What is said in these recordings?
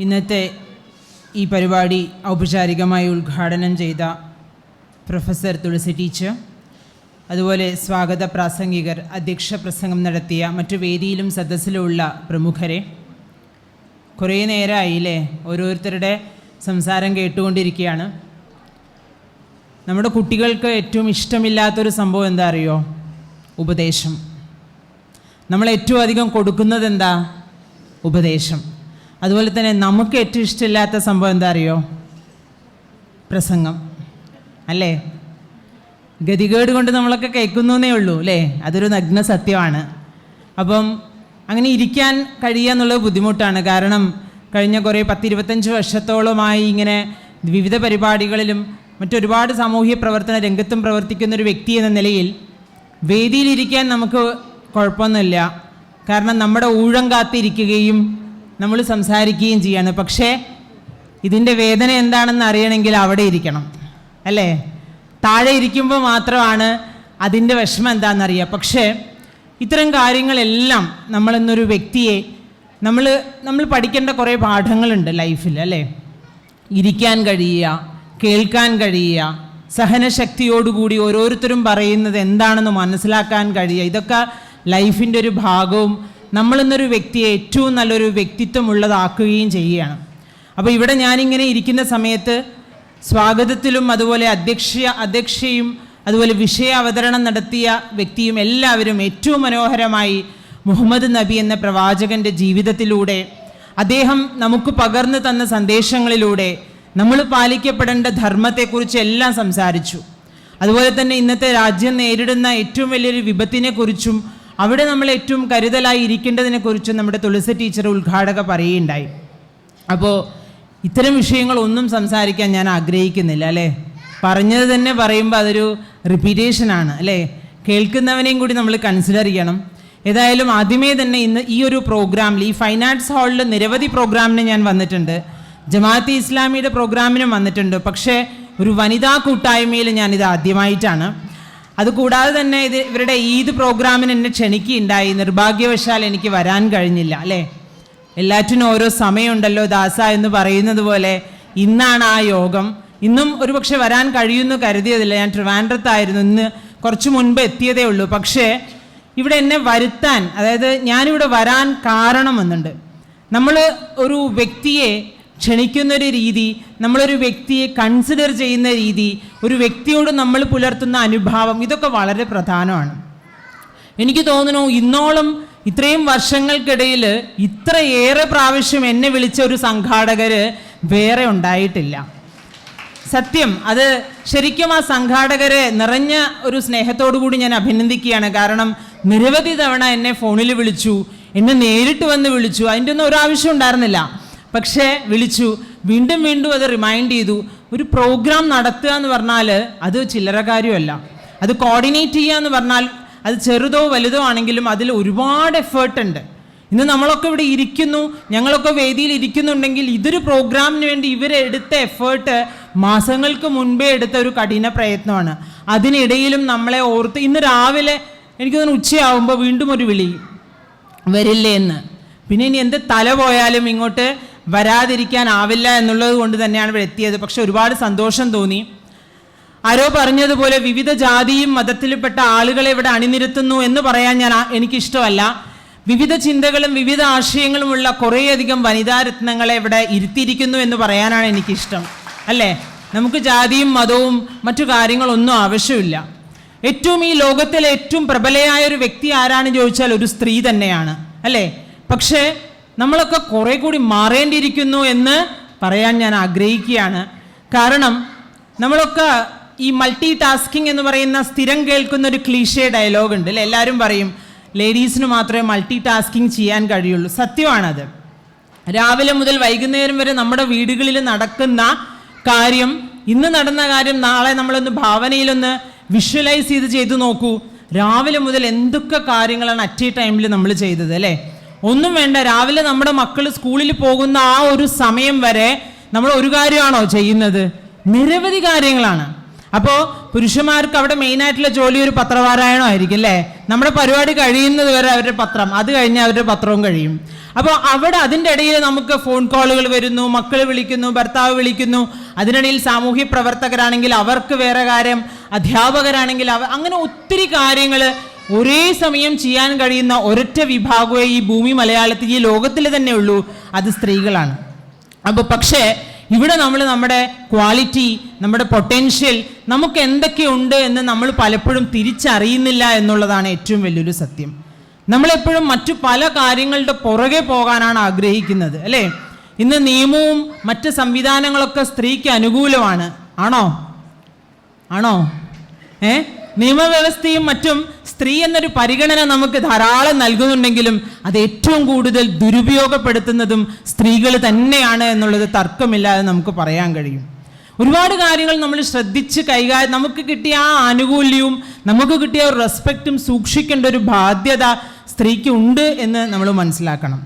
ഇന്നത്തെ ഈ പരിപാടി ഔപചാരികമായി ഉദ്ഘാടനം ചെയ്ത പ്രൊഫസർ തുളസി ടീച്ചർ അതുപോലെ സ്വാഗത പ്രാസംഗികർ അധ്യക്ഷ പ്രസംഗം നടത്തിയ മറ്റു വേദിയിലും സദസ്സിലുമുള്ള പ്രമുഖരെ. കുറേ നേരമായില്ലേ ഓരോരുത്തരുടെ സംസാരം കേട്ടുകൊണ്ടിരിക്കുകയാണ്. നമ്മുടെ കുട്ടികൾക്ക് ഏറ്റവും ഇഷ്ടമില്ലാത്തൊരു സംഭവം എന്താ അറിയോ? ഉപദേശം. നമ്മൾ ഏറ്റവും അധികം കൊടുക്കുന്നത് എന്താ ഉപദേശം. അതുപോലെ തന്നെ നമുക്ക് ഏറ്റവും ഇഷ്ടമില്ലാത്ത സംഭവം എന്താ അറിയോ? പ്രസംഗം. അല്ലേ? ഗതികേട് കൊണ്ട് നമ്മളൊക്കെ കേൾക്കുന്നേ ഉള്ളൂ അല്ലേ? അതൊരു നഗ്ന സത്യമാണ്. അപ്പം അങ്ങനെ ഇരിക്കാൻ കഴിയുക എന്നുള്ളത് ബുദ്ധിമുട്ടാണ്. കാരണം കഴിഞ്ഞ കുറേ പത്തിരുപത്തഞ്ച് വർഷത്തോളമായി ഇങ്ങനെ വിവിധ പരിപാടികളിലും മറ്റൊരുപാട് സാമൂഹ്യ പ്രവർത്തന രംഗത്തും പ്രവർത്തിക്കുന്ന ഒരു വ്യക്തി എന്ന നിലയിൽ വേദിയിലിരിക്കാൻ നമുക്ക് കുഴപ്പമൊന്നുമില്ല. കാരണം നമ്മുടെ ഊഴം കാത്തിരിക്കുകയും നമ്മൾ സംസാരിക്കുകയും ചെയ്യാണ്. പക്ഷേ ഇതിന്റെ വേദന എന്താണെന്ന് അറിയണമെങ്കിൽ അവിടെ ഇരിക്കണം. അല്ലേ? താഴെ ഇരിക്കുമ്പോൾ മാത്രമാണ് അതിന്റെ വിഷമം എന്താണെന്നറിയുക പക്ഷേ ഇത്തരം കാര്യങ്ങളെല്ലാം നമ്മളെന്നൊരു വ്യക്തിയെ നമ്മൾ നമ്മൾ പഠിക്കേണ്ട കുറേ പാഠങ്ങളുണ്ട് ലൈഫിൽ അല്ലേ? ഇരിക്കാൻ കഴിയുക കേൾക്കാൻ കഴിയുക സഹനശക്തിയോടുകൂടി ഓരോരുത്തരും പറയുന്നത് എന്താണെന്ന് മനസ്സിലാക്കാൻ കഴിയുക. ഇതൊക്കെ ലൈഫിന്റെ ഒരു ഭാഗവും നമ്മളെന്നൊരു വ്യക്തിയെ ഏറ്റവും നല്ലൊരു വ്യക്തിത്വമുള്ളതാക്കുകയും ചെയ്യുകയാണ്. അപ്പോൾ ഇവിടെ ഞാനിങ്ങനെ ഇരിക്കുന്ന സമയത്ത് സ്വാഗതത്തിലും അതുപോലെ അധ്യക്ഷ അധ്യക്ഷയും അതുപോലെ വിഷയ അവതരണം നടത്തിയ വ്യക്തിയും എല്ലാവരും ഏറ്റവും മനോഹരമായി മുഹമ്മദ് നബി എന്ന പ്രവാചകന്റെ ജീവിതത്തിലൂടെ അദ്ദേഹം നമുക്ക് പകർന്നു തന്ന സന്ദേശങ്ങളിലൂടെ നമ്മൾ പാലിക്കപ്പെടേണ്ട ധർമ്മത്തെക്കുറിച്ച് എല്ലാം സംസാരിച്ചു. അതുപോലെ തന്നെ ഇന്നത്തെ രാജ്യം നേരിടുന്ന ഏറ്റവും വലിയൊരു വിപത്തിനെക്കുറിച്ചും അവിടെ നമ്മൾ ഏറ്റവും കരുതലായി ഇരിക്കേണ്ടതിനെക്കുറിച്ചും നമ്മുടെ തുളസി ടീച്ചർ ഉദ്ഘാടക പറയുകയുണ്ടായി. അപ്പോൾ ഇത്തരം വിഷയങ്ങളൊന്നും സംസാരിക്കാൻ ഞാൻ ആഗ്രഹിക്കുന്നില്ല അല്ലേ? പറഞ്ഞത് തന്നെ പറയുമ്പോൾ അതൊരു റിപ്പീറ്റേഷനാണ് അല്ലേ? കേൾക്കുന്നവനെയും കൂടി നമ്മൾ കൺസിഡർ ചെയ്യണം. ഏതായാലും ആദ്യമേ തന്നെ ഇന്ന് ഈ ഒരു പ്രോഗ്രാമിൽ ഈ ഫൈൻ ആർട്സ് ഹാളിൽ നിരവധി പ്രോഗ്രാമിന് ഞാൻ വന്നിട്ടുണ്ട്. ജമാഅത്ത് ഇസ്ലാമിയുടെ പ്രോഗ്രാമിനും വന്നിട്ടുണ്ട്. പക്ഷേ ഒരു വനിതാ കൂട്ടായ്മയിൽ ഞാനിത് ആദ്യമായിട്ടാണ്. അതുകൂടാതെ തന്നെ ഇത് ഇവരുടെ ഈദ് പ്രോഗ്രാമിന് എന്നെ ക്ഷണിക്കുകയുണ്ടായി. നിർഭാഗ്യവശാൽ എനിക്ക് വരാൻ കഴിഞ്ഞില്ല അല്ലേ? എല്ലാറ്റിനും ഓരോ സമയമുണ്ടല്ലോ ദാസ എന്ന് പറയുന്നത് പോലെ ഇന്നാണ് ആ യോഗം. ഇന്നും ഒരുപക്ഷെ വരാൻ കഴിയുമെന്ന് കരുതിയതില്ല. ഞാൻ ട്രിവാൻഡ്രത്തായിരുന്നു ഇന്ന് കുറച്ച് മുൻപ് എത്തിയതേ ഉള്ളൂ. പക്ഷേ ഇവിടെ എന്നെ വരുത്താൻ അതായത് ഞാനിവിടെ വരാൻ കാരണം എന്നുണ്ട് നമ്മൾ ഒരു വ്യക്തിയെ ക്ഷണിക്കുന്നൊരു രീതി നമ്മളൊരു വ്യക്തിയെ കൺസിഡർ ചെയ്യുന്ന രീതി ഒരു വ്യക്തിയോട് നമ്മൾ പുലർത്തുന്ന അനുഭാവം ഇതൊക്കെ വളരെ പ്രധാനമാണ്. എനിക്ക് തോന്നുന്നു ഇന്നോളം ഇത്രയും വർഷങ്ങൾക്കിടയിൽ ഇത്രയേറെ പ്രാവശ്യം എന്നെ വിളിച്ച ഒരു സംഘാടകര് വേറെ ഉണ്ടായിട്ടില്ല. സത്യം അത് ശരിക്കും ആ സംഘാടകരെ നിറഞ്ഞ ഒരു സ്നേഹത്തോടു കൂടി ഞാൻ അഭിനന്ദിക്കുകയാണ്. കാരണം നിരവധി തവണ എന്നെ ഫോണിൽ വിളിച്ചു എന്നെ നേരിട്ട് വന്ന് വിളിച്ചു അതിന്റെ ഒന്നും ഒരാവശ്യം ഉണ്ടായിരുന്നില്ല. പക്ഷേ വിളിച്ചു വീണ്ടും വീണ്ടും അത് റിമൈൻഡ് ചെയ്തു. ഒരു പ്രോഗ്രാം നടത്തുക എന്ന് പറഞ്ഞാൽ അത് ചില്ലറ കാര്യമല്ല. അത് കോർഡിനേറ്റ് ചെയ്യുക എന്ന് പറഞ്ഞാൽ അത് ചെറുതോ വലുതോ ആണെങ്കിലും അതിൽ ഒരുപാട് എഫേർട്ട് ഉണ്ട്. ഇന്ന് നമ്മളൊക്കെ ഇവിടെ ഇരിക്കുന്നു ഞങ്ങളൊക്കെ വേദിയിൽ ഇരിക്കുന്നുണ്ടെങ്കിൽ ഇതൊരു പ്രോഗ്രാമിന് വേണ്ടി ഇവരെടുത്ത എഫേർട്ട് മാസങ്ങൾക്ക് മുൻപേ എടുത്ത ഒരു കഠിന പ്രയത്നമാണ്. അതിനിടയിലും നമ്മളെ ഓർത്ത് ഇന്ന് രാവിലെ എനിക്ക് തോന്നുന്നു ഉച്ചയാവുമ്പോൾ വീണ്ടും ഒരു വിളി വരില്ലേ എന്ന്. പിന്നെ ഇനി എന്ത് തല പോയാലും ഇങ്ങോട്ട് വരാതിരിക്കാനാവില്ല എന്നുള്ളത് കൊണ്ട് തന്നെയാണ് എത്തിയത്. പക്ഷെ ഒരുപാട് സന്തോഷം തോന്നി. ആരോ പറഞ്ഞതുപോലെ വിവിധ ജാതിയും മതത്തിൽപ്പെട്ട ആളുകളെ ഇവിടെ അണിനിരത്തുന്നു എന്ന് പറയാൻ ഞാൻ എനിക്കിഷ്ടമല്ല. വിവിധ ചിന്തകളും വിവിധ ആശയങ്ങളുമുള്ള കുറേയധികം വനിതാ രത്നങ്ങളെ ഇവിടെ ഇരുത്തിയിരിക്കുന്നു എന്ന് പറയാനാണ് എനിക്കിഷ്ടം. അല്ലേ? നമുക്ക് ജാതിയും മതവും മറ്റു കാര്യങ്ങളൊന്നും ആവശ്യമില്ല. ഏറ്റവും ഈ ലോകത്തിലെ ഏറ്റവും പ്രബലയായ ഒരു വ്യക്തി ആരാണ് ചോദിച്ചാൽ ഒരു സ്ത്രീ തന്നെയാണ്. അല്ലേ? പക്ഷേ നമ്മളൊക്കെ കുറെ കൂടി മാറേണ്ടിയിരിക്കുന്നു എന്ന് പറയാൻ ഞാൻ ആഗ്രഹിക്കുകയാണ്. കാരണം നമ്മളൊക്കെ ഈ മൾട്ടി ടാസ്കിങ് എന്ന് പറയുന്ന സ്ഥിരം കേൾക്കുന്ന ഒരു ക്ലീഷേ ഡയലോഗ് ഉണ്ട്. അല്ലേ? എല്ലാവരും പറയും ലേഡീസിന് മാത്രമേ മൾട്ടി ടാസ്കിങ് ചെയ്യാൻ കഴിയുള്ളൂ. സത്യമാണത്. രാവിലെ മുതൽ വൈകുന്നേരം വരെ നമ്മുടെ വീടുകളിൽ നടക്കുന്ന കാര്യം ഇന്ന് നടന്ന കാര്യം നാളെ നമ്മളൊന്ന് ഭാവനയിലൊന്ന് വിഷ്വലൈസ് ചെയ്ത് ചെയ്തു നോക്കൂ. രാവിലെ മുതൽ എന്തൊക്കെ കാര്യങ്ങളാണ് അറ്റ് എ ടൈമിൽ നമ്മൾ ചെയ്തത് അല്ലേ? ഒന്നും വേണ്ട. രാവിലെ നമ്മുടെ മക്കൾ സ്കൂളിൽ പോകുന്ന ആ ഒരു സമയം വരെ നമ്മൾ ഒരു കാര്യമാണോ ചെയ്യുന്നത്? നിരവധി കാര്യങ്ങളാണ്. അപ്പോൾ പുരുഷന്മാർക്ക് അവിടെ മെയിൻ ആയിട്ടുള്ള ജോലി ഒരു പത്രപാരായണം ആയിരിക്കും അല്ലേ? നമ്മുടെ പരിപാടി കഴിയുന്നത് വരെ അവരുടെ പത്രം. അത് കഴിഞ്ഞാൽ അവരുടെ പത്രവും കഴിയും. അപ്പോൾ അവിടെ അതിന്റെ ഇടയിൽ നമുക്ക് ഫോൺ കോളുകൾ വരുന്നു മക്കൾ വിളിക്കുന്നു ഭർത്താവ് വിളിക്കുന്നു. അതിനിടയിൽ സാമൂഹ്യ പ്രവർത്തകരാണെങ്കിൽ അവർക്ക് വേറെ കാര്യം അധ്യാപകരാണെങ്കിൽ അവ അങ്ങനെ ഒത്തിരി കാര്യങ്ങൾ ഒരേ സമയം ചെയ്യാൻ കഴിയുന്ന ഒരൊറ്റ വിഭാഗമേ ഈ ഭൂമി മലയാളത്തിൽ ഈ ലോകത്തിൽ തന്നെ ഉള്ളൂ. അത് സ്ത്രീകളാണ്. അപ്പോൾ പക്ഷേ ഇവിടെ നമ്മൾ നമ്മുടെ ക്വാളിറ്റി നമ്മുടെ പൊട്ടൻഷ്യൽ നമുക്ക് എന്തൊക്കെയുണ്ട് എന്ന് നമ്മൾ പലപ്പോഴും തിരിച്ചറിയുന്നില്ല എന്നുള്ളതാണ് ഏറ്റവും വലിയൊരു സത്യം. നമ്മളെപ്പോഴും മറ്റു പല കാര്യങ്ങളുടെ പുറകെ പോകാനാണ് ആഗ്രഹിക്കുന്നത് അല്ലേ? ഇന്ന് നിയമവും മറ്റ് സംവിധാനങ്ങളൊക്കെ സ്ത്രീക്ക് അനുകൂലമാണ്. ആണോ? ആണോ? ഏ? നിയമവ്യവസ്ഥയും മറ്റും സ്ത്രീ എന്നൊരു പരിഗണന നമുക്ക് ധാരാളം നൽകുന്നുണ്ടെങ്കിലും അത് ഏറ്റവും കൂടുതൽ ദുരുപയോഗപ്പെടുത്തുന്നതും സ്ത്രീകൾ തന്നെയാണ് എന്നുള്ളത് തർക്കമില്ലാതെ നമുക്ക് പറയാൻ കഴിയും. ഒരുപാട് കാര്യങ്ങൾ നമ്മൾ ശ്രദ്ധിച്ച് കൈകാര്യം നമുക്ക് കിട്ടിയ ആ ആനുകൂല്യവും നമുക്ക് കിട്ടിയ ഒരു റെസ്പെക്റ്റും സൂക്ഷിക്കേണ്ട ഒരു ബാധ്യത സ്ത്രീക്ക് ഉണ്ട് എന്ന് നമ്മൾ മനസ്സിലാക്കണം.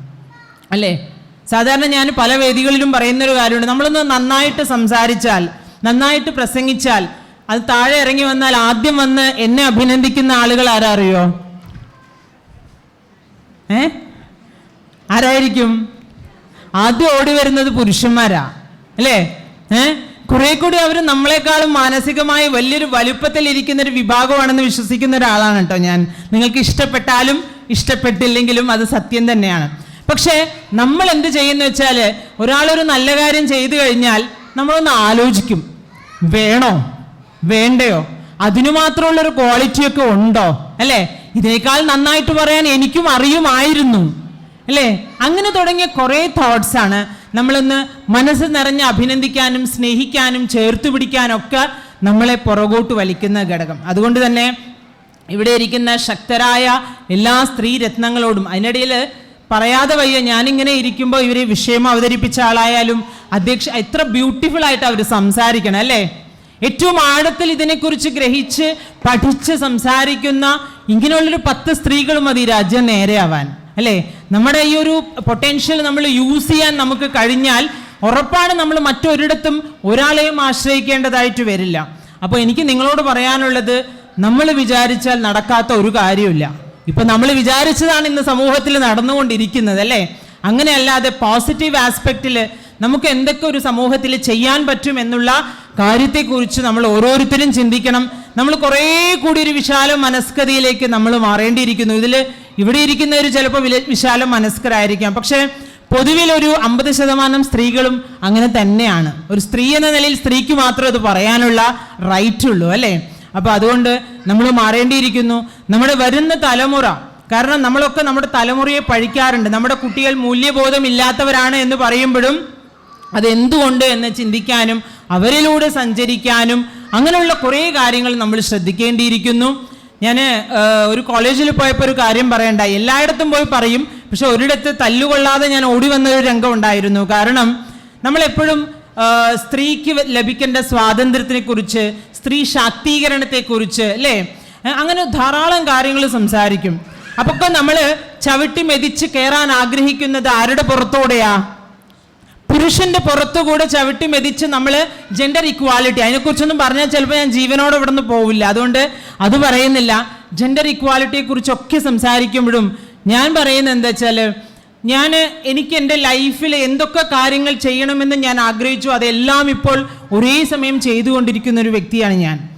അല്ലേ? സാധാരണ ഞാൻ പല വേദികളിലും പറയുന്നൊരു കാര്യമുണ്ട്. നമ്മളൊന്ന് നന്നായിട്ട് സംസാരിച്ചാൽ നന്നായിട്ട് പ്രസംഗിച്ചാൽ അത് താഴെ ഇറങ്ങി വന്നാൽ ആദ്യം വന്ന് എന്നെ അഭിനന്ദിക്കുന്ന ആളുകൾ ആരാ അറിയോ ഏ? ആരായിരിക്കും? ആദ്യം ഓടി വരുന്നത് പുരുഷന്മാരാ അല്ലേ? ഏ? കുറെ കൂടി അവർ നമ്മളെക്കാളും മാനസികമായി വലിയൊരു വലുപ്പത്തിൽ ഇരിക്കുന്ന ഒരു വിഭാഗമാണെന്ന് വിശ്വസിക്കുന്ന ഒരാളാണ് കേട്ടോ ഞാൻ. നിങ്ങൾക്ക് ഇഷ്ടപ്പെട്ടാലും ഇഷ്ടപ്പെട്ടില്ലെങ്കിലും അത് സത്യം തന്നെയാണ്. പക്ഷേ നമ്മൾ എന്ത് ചെയ്യുന്ന വെച്ചാൽ ഒരാളൊരു നല്ല കാര്യം ചെയ്തു കഴിഞ്ഞാൽ നമ്മളൊന്ന് ആലോചിക്കും. വേണോ? വേണ്ടയോ? അതിനു മാത്രമുള്ളൊരു ക്വാളിറ്റിയൊക്കെ ഉണ്ടോ? അല്ലേ? ഇതിനേക്കാൾ നന്നായിട്ട് പറയാൻ എനിക്കും അറിയുമായിരുന്നു. അല്ലേ? അങ്ങനെ തുടങ്ങിയ കുറേ തോട്ട്സ് ആണ് നമ്മളൊന്ന് മനസ്സ് നിറഞ്ഞ് അഭിനന്ദിക്കാനും സ്നേഹിക്കാനും ചേർത്ത് പിടിക്കാനൊക്കെ നമ്മളെ പുറകോട്ട് വലിക്കുന്ന ഘടകം. അതുകൊണ്ട് തന്നെ ഇവിടെ ഇരിക്കുന്ന ശക്തരായ എല്ലാ സ്ത്രീ രത്നങ്ങളോടും അതിനിടയിൽ പറയാതെ വയ്യ ഞാനിങ്ങനെ ഇരിക്കുമ്പോൾ ഇവർ വിഷയം അവതരിപ്പിച്ച ആളായാലും അധ്യക്ഷ എത്ര ബ്യൂട്ടിഫുൾ ആയിട്ട് അവർ സംസാരിക്കണം അല്ലേ? ഏറ്റവും ആഴത്തിൽ ഇതിനെക്കുറിച്ച് ഗ്രഹിച്ച് പഠിച്ച് സംസാരിക്കുന്ന ഇങ്ങനെയുള്ളൊരു പത്ത് സ്ത്രീകൾ മതി രാജ്യം നേരെയാവാൻ. അല്ലേ? നമ്മുടെ ഈ ഒരു പൊട്ടൻഷ്യൽ നമ്മൾ യൂസ് ചെയ്യാൻ നമുക്ക് കഴിഞ്ഞാൽ ഉറപ്പാണ് നമ്മൾ മറ്റൊരിടത്തും ഒരാളെയും ആശ്രയിക്കേണ്ടതായിട്ട് വരില്ല. അപ്പോൾ എനിക്ക് നിങ്ങളോട് പറയാനുള്ളത് നമ്മൾ വിചാരിച്ചാൽ നടക്കാത്ത ഒരു കാര്യമില്ല ഇപ്പം നമ്മൾ വിചാരിച്ചതാണ് ഇന്ന് സമൂഹത്തിൽ നടന്നുകൊണ്ടിരിക്കുന്നത് അല്ലേ? അങ്ങനെയല്ലാതെ പോസിറ്റീവ് ആസ്പെക്റ്റിൽ നമുക്ക് എന്തൊക്കെ ഒരു സമൂഹത്തിൽ ചെയ്യാൻ പറ്റും എന്നുള്ള കാര്യത്തെക്കുറിച്ച് നമ്മൾ ഓരോരുത്തരും ചിന്തിക്കണം. നമ്മൾ കുറേ കൂടി ഒരു വിശാല മനസ്കതിയിലേക്ക് നമ്മൾ മാറേണ്ടിയിരിക്കുന്നു. ഇതിൽ ഇവിടെ ഇരിക്കുന്നവർ ചിലപ്പോൾ വിശാല മനസ്കരായിരിക്കാം. പക്ഷേ പൊതുവിൽ ഒരു അമ്പത് ശതമാനം സ്ത്രീകളും അങ്ങനെ തന്നെയാണ്. ഒരു സ്ത്രീ എന്ന നിലയിൽ സ്ത്രീക്ക് മാത്രം അത് പറയാനുള്ള റൈറ്റ് ഉള്ളൂ അല്ലേ? അപ്പോൾ അതുകൊണ്ട് നമ്മൾ മാറേണ്ടിയിരിക്കുന്നു. നമ്മുടെ വരുന്ന തലമുറ കാരണം നമ്മളൊക്കെ നമ്മുടെ തലമുറയെ പഴിക്കാറുണ്ട് നമ്മുടെ കുട്ടികൾ മൂല്യബോധം ഇല്ലാത്തവരാണ് എന്ന് പറയുമ്പോഴും അതെന്തുകൊണ്ട് എന്ന് ചിന്തിക്കാനും അവരിലൂടെ സഞ്ചരിക്കാനും അങ്ങനെയുള്ള കുറേ കാര്യങ്ങൾ നമ്മൾ ശ്രദ്ധിക്കേണ്ടിയിരിക്കുന്നു. ഞാൻ ഒരു കോളേജിൽ പോയപ്പോൾ ഒരു കാര്യം പറയണ്ട എല്ലായിടത്തും പോയി പറയും പക്ഷെ ഒരിടത്ത് തല്ലുകൊള്ളാതെ ഞാൻ ഓടി വന്ന ഒരു രംഗം ഉണ്ടായിരുന്നു. കാരണം നമ്മളെപ്പോഴും സ്ത്രീക്ക് ലഭിക്കേണ്ട സ്വാതന്ത്ര്യത്തിനെ കുറിച്ച് സ്ത്രീ ശാക്തീകരണത്തെക്കുറിച്ച് അല്ലേ? അങ്ങനെ ധാരാളം കാര്യങ്ങൾ സംസാരിക്കും. അപ്പൊക്കെ നമ്മൾ ചവിട്ടി മെതിച്ച് കയറാൻ ആഗ്രഹിക്കുന്നത് ആരുടെ പുറത്തോടെയാ? പുരുഷന്റെ പുറത്തുകൂടെ ചവിട്ടി മെതിച്ച് നമ്മൾ ജെൻഡർ ഇക്വാലിറ്റി അതിനെക്കുറിച്ചൊന്നും പറഞ്ഞാൽ ചിലപ്പോൾ ഞാൻ ജീവനോട് ഇവിടെ നിന്ന് പോവില്ല. അതുകൊണ്ട് അത് പറയുന്നില്ല. ജെൻഡർ ഇക്വാലിറ്റിയെ കുറിച്ചൊക്കെ സംസാരിക്കുമ്പോഴും ഞാൻ പറയുന്ന എന്താ വെച്ചാൽ ഞാൻ എനിക്ക് എന്റെ ലൈഫിൽ എന്തൊക്കെ കാര്യങ്ങൾ ചെയ്യണമെന്ന് ഞാൻ ആഗ്രഹിച്ചു അതെല്ലാം ഇപ്പോൾ ഒരേ സമയം ചെയ്തുകൊണ്ടിരിക്കുന്ന ഒരു വ്യക്തിയാണ് ഞാൻ.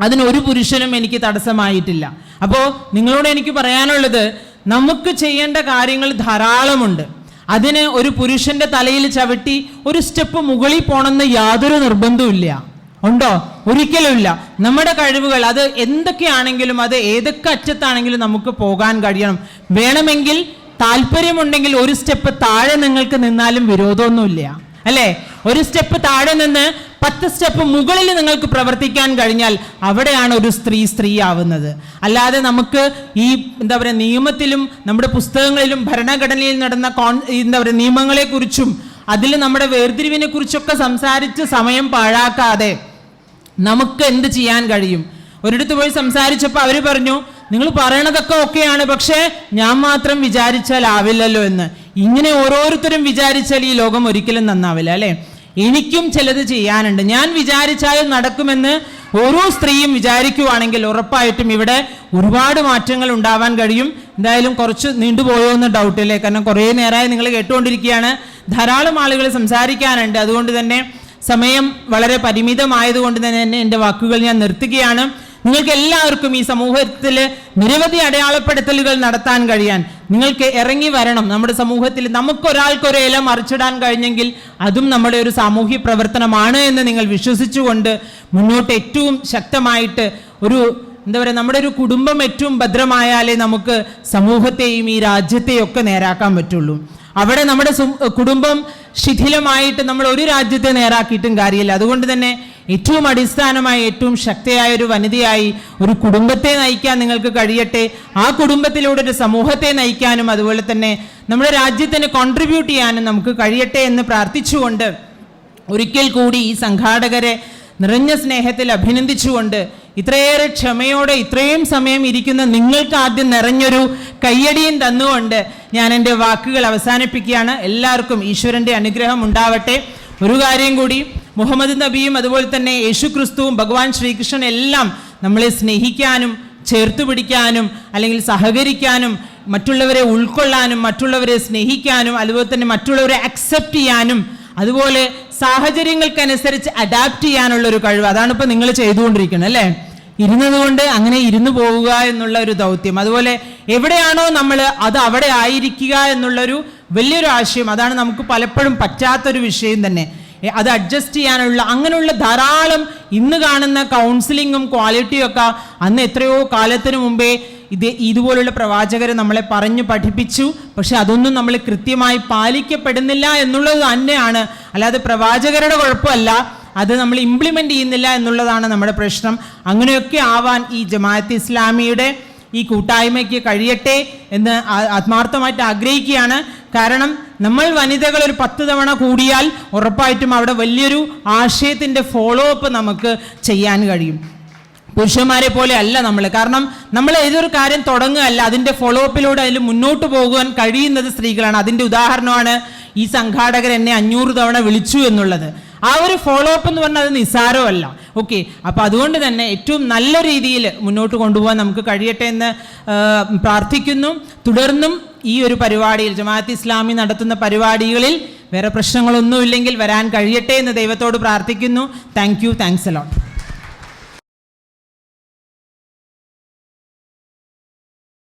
അതിനൊരു പുരുഷനും എനിക്ക് തടസ്സമായിട്ടില്ല. അപ്പോൾ നിങ്ങളോട് എനിക്ക് പറയാനുള്ളത് നമുക്ക് ചെയ്യേണ്ട കാര്യങ്ങൾ ധാരാളമുണ്ട്. അതിന് ഒരു പുരുഷന്റെ തലയിൽ ചവിട്ടി ഒരു സ്റ്റെപ്പ് മുകളിൽ പോണെന്ന് യാതൊരു നിർബന്ധവുമില്ല ഉണ്ടോ? ഒരിക്കലുമില്ല നമ്മുടെ കഴിവുകൾ അത് എന്തൊക്കെയാണെങ്കിലും അത് ഏതൊക്കെ അറ്റത്താണെങ്കിലും നമുക്ക് പോകാൻ കഴിയണം. വേണമെങ്കിൽ താല്പര്യമുണ്ടെങ്കിൽ ഒരു സ്റ്റെപ്പ് താഴെ നിങ്ങൾക്ക് നിന്നാലും വിരോധമൊന്നുമില്ല. അല്ലേ? ഒരു സ്റ്റെപ്പ് താഴെ നിന്ന് പത്ത് സ്റ്റെപ്പ് മുകളിൽ നിങ്ങൾക്ക് പ്രവർത്തിക്കാൻ കഴിഞ്ഞാൽ അവിടെയാണ് ഒരു സ്ത്രീ സ്ത്രീ ആവുന്നത് അല്ലാതെ നമുക്ക് ഈ എന്താ പറയുക നിയമത്തിലും നമ്മുടെ പുസ്തകങ്ങളിലും ഭരണഘടനയിൽ നടന്ന കോൺ എന്താ പറയുക നിയമങ്ങളെക്കുറിച്ചും അതിൽ നമ്മുടെ വേർതിരിവിനെ കുറിച്ചൊക്കെ സംസാരിച്ച് സമയം പാഴാക്കാതെ നമുക്ക് എന്ത് ചെയ്യാൻ കഴിയും? ഒരിടത്ത് പോയി സംസാരിച്ചപ്പോൾ അവർ പറഞ്ഞു നിങ്ങൾ പറയണതൊക്കെ ഓക്കെയാണ് പക്ഷേ ഞാൻ മാത്രം വിചാരിച്ചാൽ ആവില്ലല്ലോ എന്ന്. ഇങ്ങനെ ഓരോരുത്തരും വിചാരിച്ചാൽ ഈ ലോകം ഒരിക്കലും നന്നാവില്ല അല്ലേ? എനിക്കും ചിലത് ചെയ്യാനുണ്ട്. ഞാൻ വിചാരിച്ചാലും നടക്കുമെന്ന് ഓരോ സ്ത്രീയും വിചാരിക്കുവാണെങ്കിൽ ഉറപ്പായിട്ടും ഇവിടെ ഒരുപാട് മാറ്റങ്ങൾ ഉണ്ടാവാൻ കഴിയും. എന്തായാലും കുറച്ച് നീണ്ടുപോയോ എന്ന് ഡൗട്ട് അല്ലേ കാരണം കുറേ നേരമായി നിങ്ങൾ കേട്ടുകൊണ്ടിരിക്കുകയാണ്. ധാരാളം ആളുകൾ സംസാരിക്കാനുണ്ട്. അതുകൊണ്ട് തന്നെ സമയം വളരെ പരിമിതമായതുകൊണ്ട് തന്നെ എന്റെ വാക്കുകൾ ഞാൻ നിർത്തുകയാണ്. നിങ്ങൾക്ക് എല്ലാവർക്കും ഈ സമൂഹത്തിൽ നിരവധി അടയാളപ്പെടുത്തലുകൾ നടത്താൻ കഴിയാൻ നിങ്ങൾക്ക് ഇറങ്ങി വരണം. നമ്മുടെ സമൂഹത്തിൽ നമുക്കൊരാൾക്കൊരു ഇല മറിച്ചിടാൻ കഴിഞ്ഞെങ്കിൽ അതും നമ്മുടെ ഒരു സാമൂഹ്യ പ്രവർത്തനമാണ് എന്ന് നിങ്ങൾ വിശ്വസിച്ചുകൊണ്ട് മുന്നോട്ട് ഏറ്റവും ശക്തമായിട്ട് ഒരു എന്താ പറയുക നമ്മുടെ ഒരു കുടുംബം ഏറ്റവും ഭദ്രമായാലേ നമുക്ക് സമൂഹത്തെയും ഈ രാജ്യത്തെയും ഒക്കെ നേരാക്കാൻ പറ്റുള്ളൂ. അവിടെ നമ്മുടെ കുടുംബം ശിഥിലമായിട്ട് നമ്മൾ ഒരു രാജ്യത്തെ നേരാക്കിയിട്ടും കാര്യമില്ല. അതുകൊണ്ട് തന്നെ ഏറ്റവും അടിസ്ഥാനമായി ഏറ്റവും ശക്തിയായ ഒരു വനിതയായി ഒരു കുടുംബത്തെ നയിക്കാൻ നിങ്ങൾക്ക് കഴിയട്ടെ. ആ കുടുംബത്തിലൂടെ ഒരു സമൂഹത്തെ നയിക്കാനും അതുപോലെ തന്നെ നമ്മുടെ രാജ്യത്തിന് കോൺട്രിബ്യൂട്ട് ചെയ്യാനും നമുക്ക് കഴിയട്ടെ എന്ന് പ്രാർത്ഥിച്ചുകൊണ്ട് ഒരിക്കൽ കൂടി ഈ സംഘാടകരെ നിറഞ്ഞ സ്നേഹത്തിൽ അഭിനന്ദിച്ചുകൊണ്ട് ഇത്രയേറെ ക്ഷമയോടെ ഇത്രയും സമയം ഇരിക്കുന്ന നിങ്ങൾക്ക് ആദ്യം നിറഞ്ഞൊരു കയ്യടിയും തന്നുകൊണ്ട് ഞാൻ എന്റെ വാക്കുകൾ അവസാനിപ്പിക്കുകയാണ്. എല്ലാവർക്കും ഈശ്വരന്റെ അനുഗ്രഹം ഉണ്ടാവട്ടെ. ഒരു കാര്യം കൂടി മുഹമ്മദ് നബിയും അതുപോലെ തന്നെ യേശു ക്രിസ്തുവും ഭഗവാൻ ശ്രീകൃഷ്ണൻ എല്ലാം നമ്മളെ സ്നേഹിക്കാനും ചേർത്ത് പിടിക്കാനും അല്ലെങ്കിൽ സഹകരിക്കാനും മറ്റുള്ളവരെ ഉൾക്കൊള്ളാനും മറ്റുള്ളവരെ സ്നേഹിക്കാനും അതുപോലെ തന്നെ മറ്റുള്ളവരെ അക്സെപ്റ്റ് ചെയ്യാനും അതുപോലെ സാഹചര്യങ്ങൾക്കനുസരിച്ച് അഡാപ്റ്റ് ചെയ്യാനുള്ള ഒരു കഴിവ്. അതാണ് ഇപ്പൊ നിങ്ങൾ ചെയ്തുകൊണ്ടിരിക്കുന്നത് അല്ലേ? ഇരുന്നത് കൊണ്ട് അങ്ങനെ ഇരുന്നു പോവുക എന്നുള്ള ഒരു ദൗത്യം. അതുപോലെ എവിടെയാണോ നമ്മൾ അത് അവിടെ ആയിരിക്കുക എന്നുള്ളൊരു വലിയൊരു ആശയം അതാണ് നമുക്ക് പലപ്പോഴും പറ്റാത്തൊരു വിഷയം തന്നെ. അത് അഡ്ജസ്റ്റ് ചെയ്യാനുള്ള അങ്ങനെയുള്ള ധാരാളം ഇന്ന് കാണുന്ന കൗൺസിലിങ്ങും ക്വാളിറ്റിയും ഒക്കെ അന്ന് എത്രയോ കാലത്തിന് മുമ്പേ ഇത് ഇതുപോലുള്ള പ്രവാചകരെ നമ്മളെ പറഞ്ഞു പഠിപ്പിച്ചു. പക്ഷെ അതൊന്നും നമ്മൾ കൃത്യമായി പാലിക്കപ്പെടുന്നില്ല എന്നുള്ളത് തന്നെയാണ്. അല്ലാതെ പ്രവാചകരുടെ കുഴപ്പമല്ല. അത് നമ്മൾ ഇംപ്ലിമെന്റ് ചെയ്യുന്നില്ല എന്നുള്ളതാണ് നമ്മുടെ പ്രശ്നം. അങ്ങനെയൊക്കെ ആവാൻ ഈ ജമാഅത്ത് ഇസ്ലാമിയുടെ ഈ കൂട്ടായ്മയ്ക്ക് കഴിയട്ടെ എന്ന് ആത്മാർത്ഥമായിട്ട് ആഗ്രഹിക്കുകയാണ്. കാരണം നമ്മൾ വനിതകൾ ഒരു പത്ത് തവണ കൂടിയാൽ ഉറപ്പായിട്ടും അവിടെ വലിയൊരു ആശയത്തിന്റെ ഫോളോ അപ്പ് നമുക്ക് ചെയ്യാൻ കഴിയും. പുരുഷന്മാരെ പോലെ അല്ല നമ്മൾ. കാരണം നമ്മൾ ഏതൊരു കാര്യം തുടങ്ങുകയല്ല അതിന്റെ ഫോളോ അപ്പിലൂടെ അതിൽ മുന്നോട്ട് പോകുവാൻ കഴിയുന്നത് സ്ത്രീകളാണ്. അതിന്റെ ഉദാഹരണമാണ് ഈ സംഘാടകർ എന്നെ അഞ്ഞൂറ് തവണ വിളിച്ചു എന്നുള്ളത്. ആ ഒരു ഫോളോ അപ്പ് എന്ന് പറഞ്ഞാൽ അത് നിസ്സാരമല്ല. ഓക്കെ അപ്പോൾ അതുകൊണ്ട് തന്നെ ഏറ്റവും നല്ല രീതിയിൽ മുന്നോട്ട് കൊണ്ടുപോകാൻ നമുക്ക് കഴിയട്ടെ എന്ന് പ്രാർത്ഥിക്കുന്നു. തുടർന്നും ഈ ഒരു പരിപാടിയിൽ ജമാഅത്ത് ഇസ്ലാമി നടത്തുന്ന പരിപാടികളിൽ വേറെ പ്രശ്നങ്ങളൊന്നുമില്ലെങ്കിൽ വരാൻ കഴിയട്ടെ എന്ന് ദൈവത്തോട് പ്രാർത്ഥിക്കുന്നു. Thank you thanks a lot